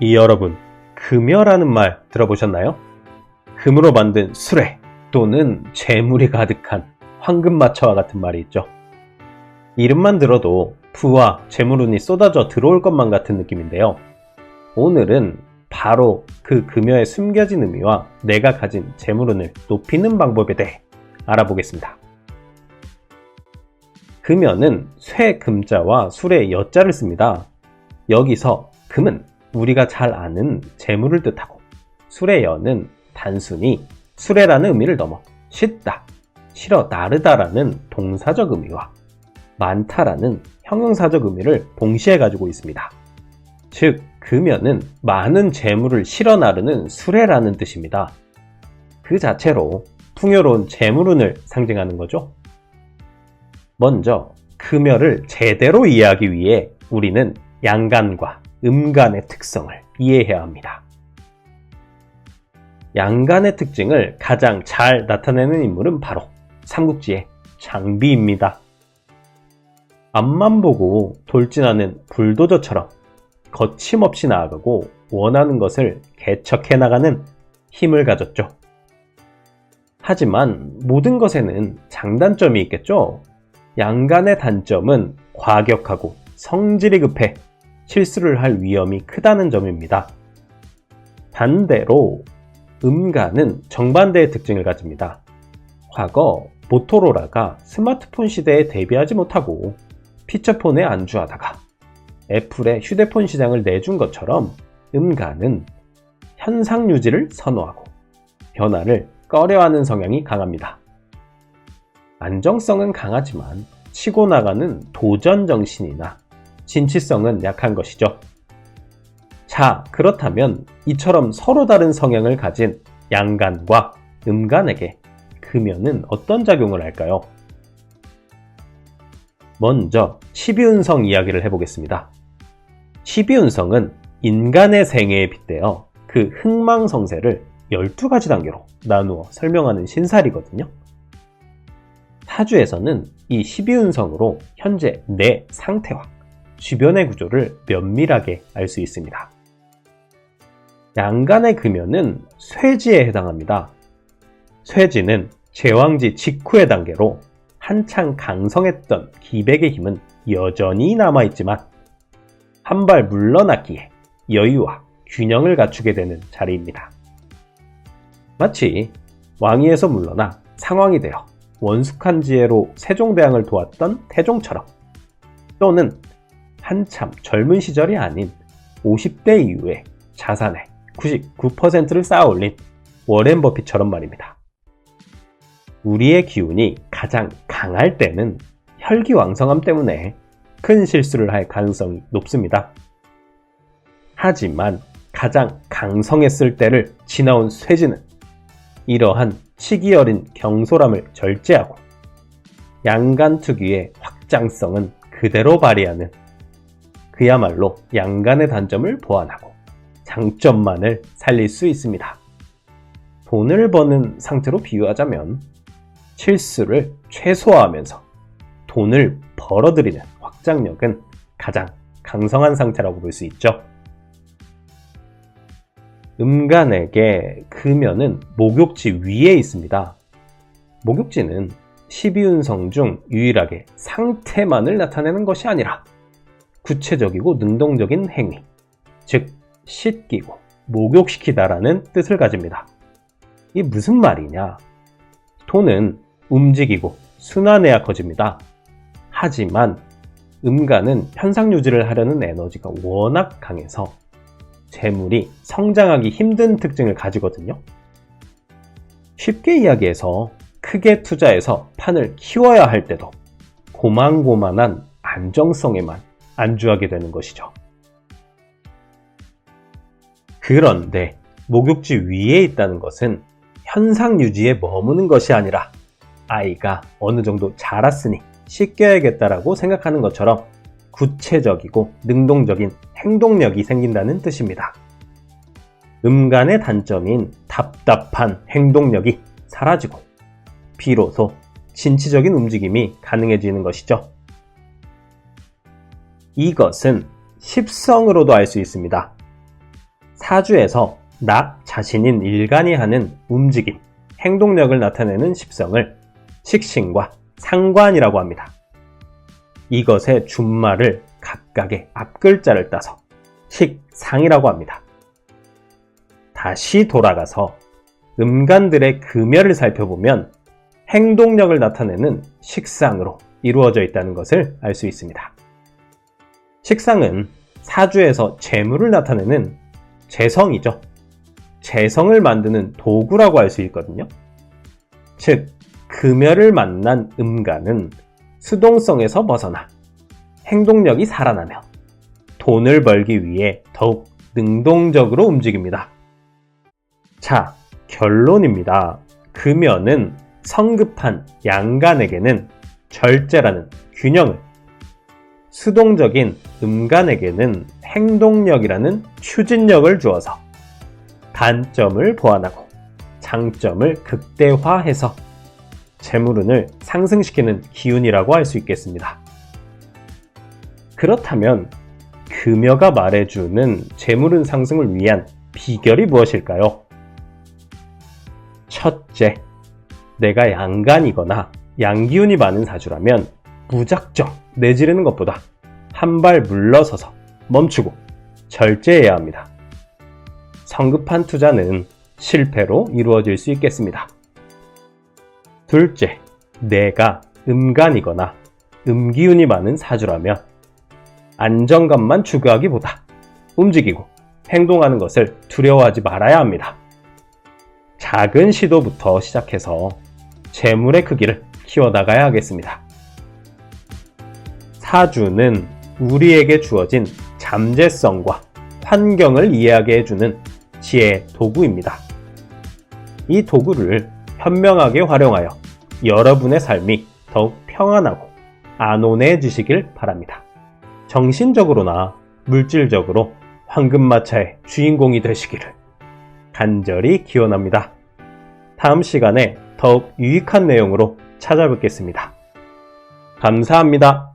이 여러분, 금여라는 말 들어보셨나요? 금으로 만든 수레 또는 재물이 가득한 황금마차와 같은 말이 있죠. 이름만 들어도 부와 재물운이 쏟아져 들어올 것만 같은 느낌인데요. 오늘은 바로 그 금여의 숨겨진 의미와 내가 가진 재물운을 높이는 방법에 대해 알아보겠습니다. 금여는 쇠 금자와 술의 여자를 씁니다. 여기서 금은 우리가 잘 아는 재물을 뜻하고 술의 여는 단순히 수레라는 의미를 넘어 싣다, 실어 나르다라는 동사적 의미와 많다라는 형용사적 의미를 동시에 가지고 있습니다. 즉, 금연은 많은 재물을 실어 나르는 수레라는 뜻입니다. 그 자체로 풍요로운 재물운을 상징하는 거죠. 먼저 금여를 제대로 이해하기 위해 우리는 양간과 음간의 특성을 이해해야 합니다. 양간의 특징을 가장 잘 나타내는 인물은 바로 삼국지의 장비입니다. 앞만 보고 돌진하는 불도저처럼 거침없이 나아가고 원하는 것을 개척해 나가는 힘을 가졌죠. 하지만 모든 것에는 장단점이 있겠죠? 양간의 단점은 과격하고 성질이 급해 실수를 할 위험이 크다는 점입니다. 반대로 음간은 정반대의 특징을 가집니다. 과거 모토로라가 스마트폰 시대에 대비하지 못하고 피처폰에 안주하다가 애플의 휴대폰 시장을 내준 것처럼 음간은 현상 유지를 선호하고 변화를 꺼려하는 성향이 강합니다. 안정성은 강하지만 치고 나가는 도전 정신이나 진취성은 약한 것이죠. 자, 그렇다면 이처럼 서로 다른 성향을 가진 양간과 음간에게 금연은 어떤 작용을 할까요? 먼저 12운성 이야기를 해보겠습니다. 12운성은 인간의 생애에 빗대어 그 흥망성쇠를 12가지 단계로 나누어 설명하는 신살이거든요. 타주에서는 이 12운성으로 현재 내 상태와 주변의 구조를 면밀하게 알 수 있습니다. 양간의 금연은 쇠지에 해당합니다. 쇠지는 제왕지 직후의 단계로 한창 강성했던 기백의 힘은 여전히 남아있지만 한 발 물러났기에 여유와 균형을 갖추게 되는 자리입니다. 마치 왕위에서 물러나 상황이 되어 원숙한 지혜로 세종대왕을 도왔던 태종처럼 또는 한참 젊은 시절이 아닌 50대 이후에 자산의 99%를 쌓아 올린 워렌 버핏처럼 말입니다. 우리의 기운이 가장 강할 때는 혈기왕성함 때문에 큰 실수를 할 가능성이 높습니다. 하지만 가장 강성했을 때를 지나온 쇠지는 이러한 치기 어린 경솔함을 절제하고 양간 특유의 확장성은 그대로 발휘하는 그야말로 양간의 단점을 보완하고 장점만을 살릴 수 있습니다. 돈을 버는 상태로 비유하자면 실수를 최소화하면서 돈을 벌어들이는 확장력은 가장 강성한 상태라고 볼 수 있죠. 음간에게 금연은 목욕지 위에 있습니다. 목욕지는 12운성 중 유일하게 상태만을 나타내는 것이 아니라 구체적이고 능동적인 행위, 즉 씻기고 목욕시키다라는 뜻을 가집니다. 이 무슨 말이냐? 돈은 움직이고 순환해야 커집니다. 하지만 음간은 현상 유지를 하려는 에너지가 워낙 강해서 재물이 성장하기 힘든 특징을 가지거든요. 쉽게 이야기해서 크게 투자해서 판을 키워야 할 때도 고만고만한 안정성에만 안주하게 되는 것이죠. 그런데 목욕지 위에 있다는 것은 현상 유지에 머무는 것이 아니라 아이가 어느 정도 자랐으니 씻겨야겠다라고 생각하는 것처럼 구체적이고 능동적인 행동력이 생긴다는 뜻입니다. 음간의 단점인 답답한 행동력이 사라지고 비로소 진취적인 움직임이 가능해지는 것이죠. 이것은 십성으로도 알 수 있습니다. 사주에서 나 자신인 일간이 하는 움직임, 행동력을 나타내는 십성을 식신과 상관이라고 합니다. 이것의 준말을 각각의 앞글자를 따서 식상이라고 합니다. 다시 돌아가서 음간들의 금열을 살펴보면 행동력을 나타내는 식상으로 이루어져 있다는 것을 알 수 있습니다. 식상은 사주에서 재물을 나타내는 재성이죠. 재성을 만드는 도구라고 할 수 있거든요. 즉, 금열을 만난 음간은 수동성에서 벗어나 행동력이 살아나며 돈을 벌기 위해 더욱 능동적으로 움직입니다. 자, 결론입니다. 금연은 성급한 양간에게는 절제라는 균형을, 수동적인 음간에게는 행동력이라는 추진력을 주어서 단점을 보완하고 장점을 극대화해서 재물운을 상승시키는 기운이라고 할 수 있겠습니다. 그렇다면 금여가 말해주는 재물운 상승을 위한 비결이 무엇일까요? 첫째, 내가 양간이거나 양기운이 많은 사주라면 무작정 내지르는 것보다 한 발 물러서서 멈추고 절제해야 합니다. 성급한 투자는 실패로 이루어질 수 있겠습니다. 둘째, 내가 음간이거나 음기운이 많은 사주라면 안정감만 추구하기보다 움직이고 행동하는 것을 두려워하지 말아야 합니다. 작은 시도부터 시작해서 재물의 크기를 키워나가야 하겠습니다. 사주는 우리에게 주어진 잠재성과 환경을 이해하게 해주는 지혜 도구입니다. 이 도구를 현명하게 활용하여 여러분의 삶이 더욱 평안하고 안온해지시길 바랍니다. 정신적으로나 물질적으로 황금마차의 주인공이 되시기를 간절히 기원합니다. 다음 시간에 더욱 유익한 내용으로 찾아뵙겠습니다. 감사합니다.